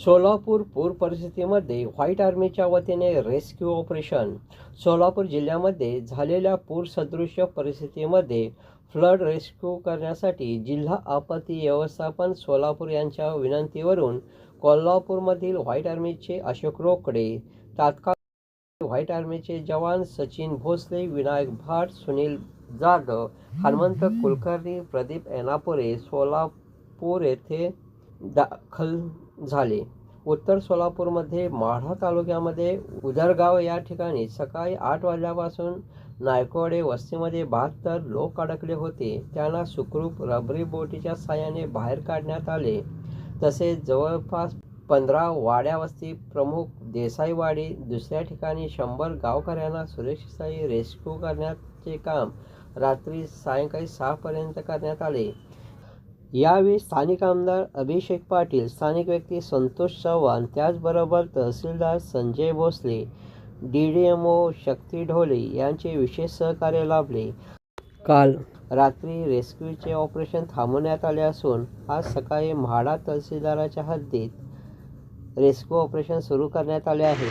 सोलापूर पूर परिस्थितीमध्ये व्हाईट आर्मीच्या वतीने रेस्क्यू ऑपरेशन. सोलापूर जिल्ह्यामध्ये झालेल्या पूरसदृश्य परिस्थितीमध्ये फ्लड रेस्क्यू करण्यासाठी जिल्हा आपत्ती व्यवस्थापन सोलापूर यांच्या विनंतीवरून कोल्हापूरमधील व्हाईट आर्मीचे अशोक रोकडे तात्काळ व्हाईट आर्मीचे जवान सचिन भोसले विनायक भाट सुनील जाधव हनुमंत कुलकर्णी प्रदीप एनापुरे सोलापूर येथे दाखल झाले. उत्तर सोलापूरमध्ये माढा तालुक्यामध्ये उदरगाव या ठिकाणी सकाळी आठ वाजल्यापासून नायकवाडे वस्तीमध्ये बहात्तर लोक अडकले होते. त्यांना सुखरूप रबरी बोटीच्या साह्याने बाहेर काढण्यात आले. तसेच जवळपास पंधरा वाड्या वस्ती प्रमुख देसाईवाडी दुसऱ्या ठिकाणी शंभर गावकऱ्यांना सुरक्षितस्थळी रेस्क्यू करण्याचे काम रात्री सायंकाळी सहापर्यंत करण्यात आले. यावेळी स्थानिक आमदार अभिषेक पाटील स्थानिक व्यक्ती संतोष चव्हाण त्याचबरोबर तहसीलदार Sanjay Bhosale D D M O Shakti Dhole यांचे विशेष सहकार्य लाभले. काल रात्री रेस्क्यूचे ऑपरेशन थांबवण्यात आले असून आज सकाळी म्हाडा तहसीलदाराच्या हद्दीत रेस्क्यू ऑपरेशन सुरू करण्यात आले आहे.